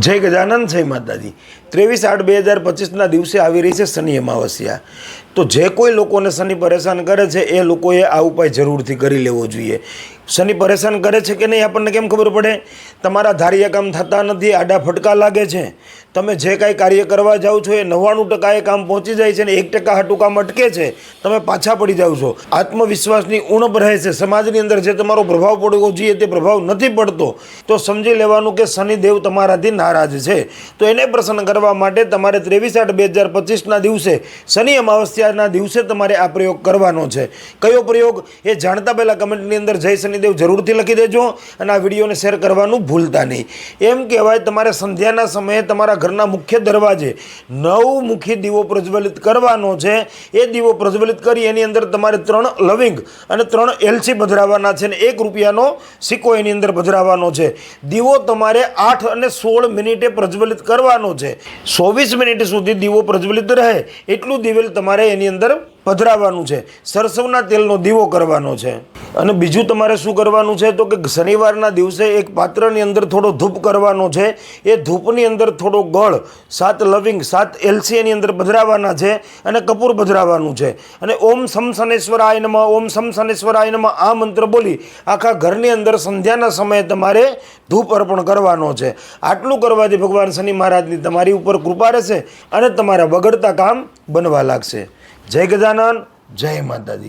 જય ગજાનંદ જય માતાજી. ત્રેવીસ આઠ બે હજાર પચીસના દિવસે આવી રહી છે શનિ અમાવસ્યા. તો જે કોઈ લોકોને શનિ પરેશાન કરે છે, એ લોકોએ આ ઉપાય જરૂરથી કરી લેવો જોઈએ. શનિ પરેશાન કરે છે કે નહીં, આપણને કેમ ખબર પડે? તમારા ધાર્યા કામ થતા નથી, આડા ફટકા લાગે છે. તમે જે કાંઈ કાર્ય કરવા જાઓ છો, એ નવ્વાણું ટકા એ કામ પહોંચી જાય છે ને એક ટકા હાટું કામ અટકે છે. તમે પાછા પડી જાઓ છો. આત્મવિશ્વાસની ઉણપ રહે છે. સમાજની અંદર જે તમારો પ્રભાવ પડવો જોઈએ, તે પ્રભાવ નથી પડતો. તો સમજી લેવાનું કે શનિદેવ તમારાથી નારાજ છે. તો એને પ્રસન્ન કરવા માટે તમારે ત્રેવીસ આઠ બે હજાર પચીસના દિવસે શનિ અમાવસ્યાના દિવસે તમારે આ પ્રયોગ કરવાનો છે. કયો પ્રયોગ? એ જાણતા પહેલાં કમેન્ટની અંદર જય શનિદેવ જરૂરથી લખી દેજો અને આ વિડીયોને શેર કરવાનું ભૂલતા નહીં. એમ કહેવાય તમારે સંધ્યાના સમયે તમારા ઘરના મુખ્ય દરવાજે નવ મુખી દીવો પ્રજ્વલિત કરવાનો છે. એ દીવો પ્રજ્વલિત કરી એની અંદર તમારે ત્રણ લવિંગ અને ત્રણ એલસી પધરાવવાના છે અને એક રૂપિયાનો સિક્કો એની અંદર પધરાવવાનો છે. દીવો તમારે આઠ અને સોળ મિનિટે પ્રજ્વલિત કરવાનો છે. ચોવીસ મિનિટ સુધી દીવો પ્રજ્વલિત રહે. એટલું દિવેલ તમારે એની અંદર પધરાવવાનું છે. સરસવના તેલનો દીવો કરવાનો છે. અને બીજું તમારે શું કરવાનું છે? તો કે શનિવારના દિવસે એક પાત્રની અંદર થોડો ધૂપ કરવાનો છે. એ ધૂપની અંદર થોડો ગળ, સાત લવિંગ, સાત એલસી એની અંદર પધરાવાના છે અને કપૂર પધરાવવાનું છે. અને ઓમ સમ શનેશ્વરાય નમઃ, ઓમ સમ શનેશ્વરાય નમઃ આ મંત્ર બોલી આખા ઘરની અંદર સંધ્યાના સમયે તમારે ધૂપ અર્પણ કરવાનો છે. આટલું કરવાથી ભગવાન શનિ મહારાજની તમારી ઉપર કૃપા રહેશે અને તમારા બગડતા કામ બનવા લાગશે. જય ગજાનન જય માતાજી.